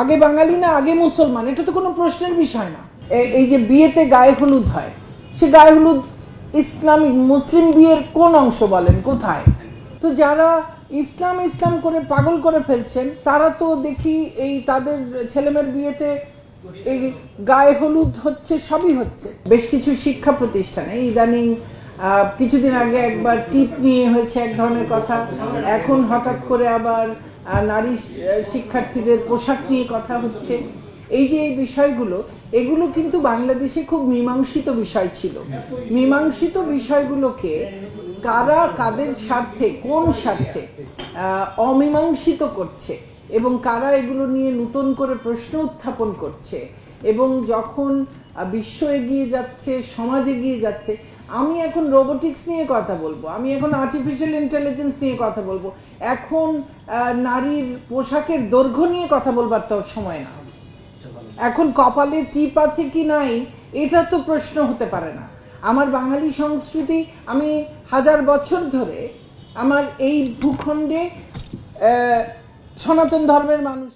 আগে বাঙালি না, আগে মুসলমান, এটা তো কোনো প্রশ্নের বিষয় না। এই যে বিয়েতে গায়ে হলুদ হয়, সে গায়ে হলুদ ইসলামিক মুসলিম বিয়ের কোন অংশ বলেন, কোথায়? তো যারা ইসলাম ইসলাম করে পাগল করে ফেলছেন, তারা তো দেখি এই তাদের ছেলেমেয়ের বিয়েতে এই গায়ে হলুদ হচ্ছে, সবই হচ্ছে। বেশ কিছু শিক্ষা প্রতিষ্ঠানে ইদানিং কিছুদিন আগে একবার টিপ নিয়ে হয়েছে এক ধরনের কথা। এখন হঠাৎ করে আবার নারী শিক্ষার্থীদের পোশাক নিয়ে কথা হচ্ছে। এই যে এই বিষয়গুলো, এগুলো কিন্তু বাংলাদেশে খুব মীমাংসিত বিষয় ছিল। মীমাংসিত বিষয়গুলোকে কারা, কাদের স্বার্থে, কোন স্বার্থে অমীমাংসিত করছে এবং কারা এগুলো নিয়ে নতুন করে প্রশ্ন উত্থাপন করছে এবং যখন বিশ্ব এগিয়ে যাচ্ছে, সমাজ এগিয়ে যাচ্ছে আমি এখন রোবোটিক্স নিয়ে কথা বলব, আমি এখন আর্টিফিশিয়াল ইন্টেলিজেন্স নিয়ে কথা বলব। এখন নারীর পোশাকের দৈর্ঘ্য নিয়ে কথা বলবার তো সময় না। এখন কপালে টিপ আছে কি নাই, এটা তো প্রশ্ন হতে পারে না। আমার বাঙালি সংস্কৃতি, আমি হাজার বছর ধরে আমার এই ভূখণ্ডে সনাতন ধর্মের মানুষ